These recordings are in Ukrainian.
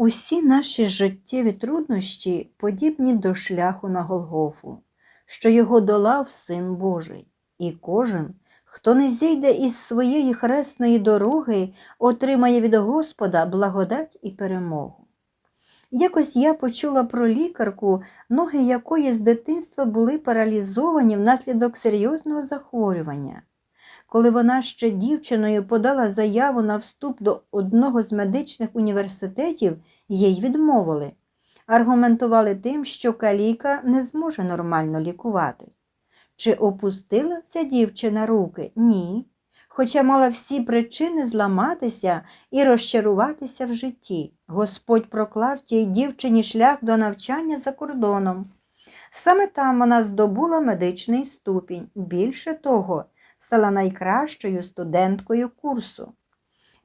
Усі наші життєві труднощі подібні до шляху на Голгофу, що його долав Син Божий, і кожен, хто не зійде із своєї хресної дороги, отримає від Господа благодать і перемогу. Якось я почула про лікарку, ноги якої з дитинства були паралізовані внаслідок серйозного захворювання. Коли вона ще дівчиною подала заяву на вступ до одного з медичних університетів, їй відмовили. Аргументували тим, що каліка не зможе нормально лікувати. Чи опустила ця дівчина руки? Ні. Хоча мала всі причини зламатися і розчаруватися в житті. Господь проклав тій дівчині шлях до навчання за кордоном. Саме там вона здобула медичний ступінь. Більше того, стала найкращою студенткою курсу.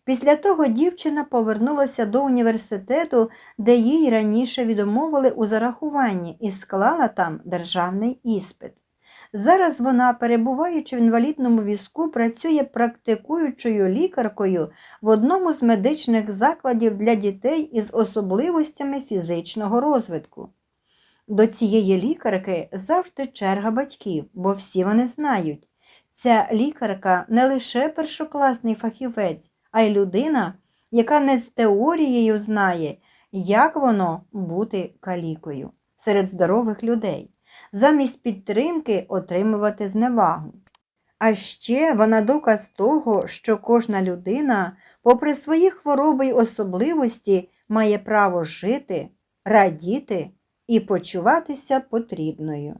Після того дівчина повернулася до університету, де їй раніше відмовили у зарахуванні і склала там державний іспит. Зараз вона, перебуваючи в інвалідному візку, працює практикуючою лікаркою в одному з медичних закладів для дітей із особливостями фізичного розвитку. До цієї лікарки завжди черга батьків, бо всі вони знають. Ця лікарка не лише першокласний фахівець, а й людина, яка не з теорією знає, як воно бути калікою серед здорових людей, замість підтримки отримувати зневагу. А ще вона доказ того, що кожна людина, попри свої хвороби й особливості, має право жити, радіти і почуватися потрібною.